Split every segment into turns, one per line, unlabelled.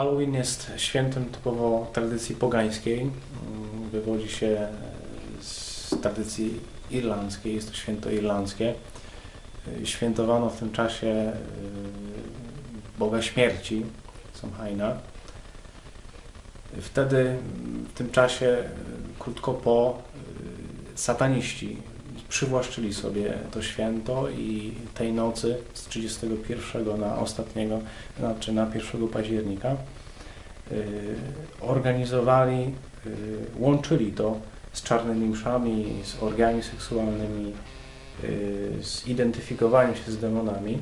Halloween jest świętem typowo tradycji pogańskiej. Mm, Wywodzi się z tradycji irlandzkiej, jest to święto irlandzkie. Y, Świętowano w tym czasie y, Boga Śmierci, Samhaina. Wtedy, w tym czasie, y, krótko po, sataniści przywłaszczyli sobie to święto i tej nocy z 31 na ostatniego, znaczy na 1 października y, organizowali, y, łączyli to z czarnymi mszami, z orgiami seksualnymi, y, z identyfikowaniem się z demonami.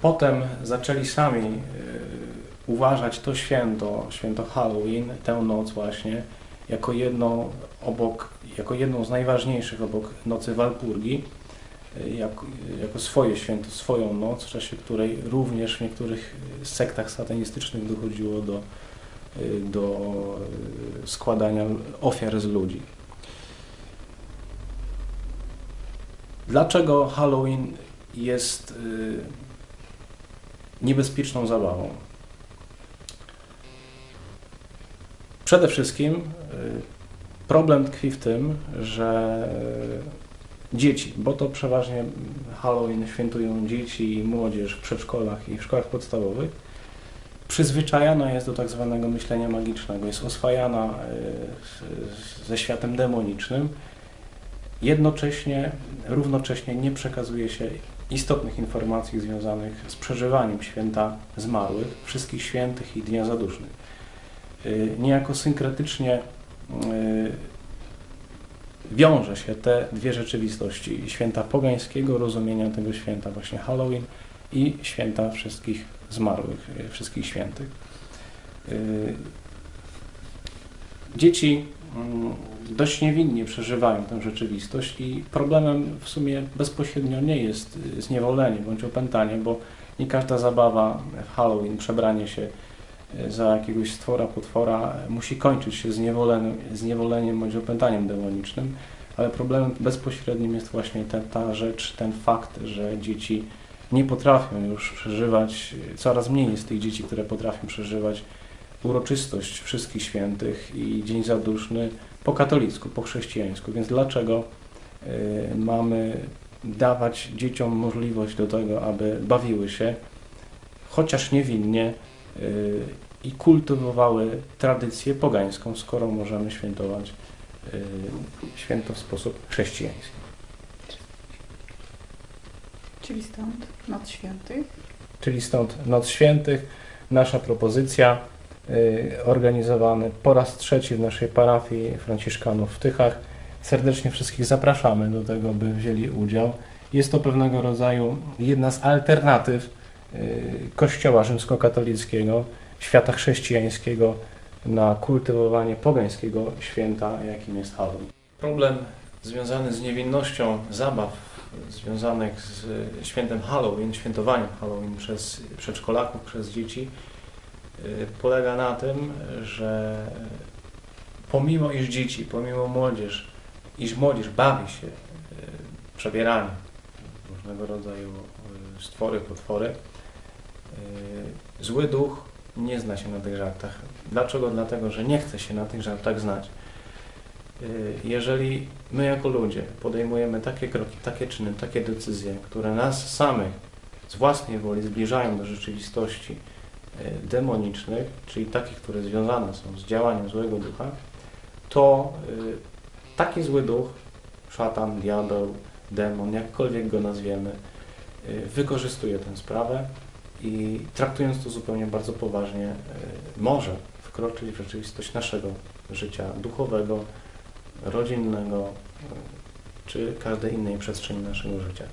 Potem zaczęli sami uważać to święto, święto Halloween, tę noc właśnie, jako jedną, obok, jako jedną z najważniejszych obok nocy Walpurgi, y, jako, jako swoje święto, swoją noc, w czasie której również w niektórych sektach satanistycznych dochodziło do, y, do y, składania ofiar z ludzi. Dlaczego Halloween jest niebezpieczną zabawą? Przede wszystkim y, problem tkwi w tym, że y, dzieci, bo to przeważnie Halloween świętują dzieci i młodzież w przedszkolach i w szkołach podstawowych, przyzwyczajana jest do tak zwanego myślenia magicznego, jest oswajana y, ze światem demonicznym, jednocześnie, równocześnie nie przekazuje się istotnych informacji związanych z przeżywaniem święta zmarłych, wszystkich świętych i Dnia Zadusznych. Y, Niejako synkretycznie y, wiąże się te dwie rzeczywistości, święta pogańskiego rozumienia tego święta, właśnie Halloween i święta wszystkich zmarłych, y, wszystkich świętych. Dzieci mm, dość niewinnie przeżywają tę rzeczywistość i problemem w sumie bezpośrednio nie jest zniewolenie bądź opętanie, bo nie każda zabawa w Halloween, przebranie się za jakiegoś stwora, potwora y, musi kończyć się zniewoleniem, zniewoleniem bądź opętaniem demonicznym, ale problemem bezpośrednim jest właśnie ta, ta rzecz, ten fakt, że dzieci nie potrafią już przeżywać, y, coraz mniej jest tych dzieci, które potrafią przeżywać uroczystość wszystkich świętych i Dzień Zaduszny po katolicku, po chrześcijańsku. Więc dlaczego y, mamy dawać dzieciom możliwość do tego, aby bawiły się, chociaż niewinnie i kultywowały tradycję pogańską, skoro możemy świętować y, święto w sposób chrześcijański.
Czyli stąd Noc Świętych.
Czyli stąd Noc Świętych, nasza propozycja, y, organizowany po raz trzeci w naszej parafii Franciszkanów w Tychach. Serdecznie wszystkich zapraszamy do tego, by wzięli udział. Jest to pewnego rodzaju jedna z alternatyw Kościoła rzymskokatolickiego, świata chrześcijańskiego na kultywowanie pogańskiego święta, jakim jest Halloween. Problem związany z niewinnością zabaw związanych z świętem Halloween, świętowaniem Halloween przez przedszkolaków, przez dzieci, y, polega na tym, że pomimo iż dzieci, pomimo młodzież, iż młodzież bawi się y, przebieraniem różnego rodzaju y, stwory, potwory, y, zły duch nie zna się na tych żartach. Dlaczego? Dlatego, że nie chce się na tych żartach znać. Y, Jeżeli my jako ludzie podejmujemy takie kroki, takie czyny, takie decyzje, które nas samych z własnej woli zbliżają do rzeczywistości y, demonicznych, czyli takich, które związane są z działaniem złego ducha, to y, taki zły duch, szatan, diabeł, demon, jakkolwiek go nazwiemy, wykorzystuje tę sprawę i traktując to zupełnie bardzo poważnie, y, może wkroczyć w rzeczywistość naszego życia duchowego, rodzinnego y, czy każdej innej przestrzeni naszego życia.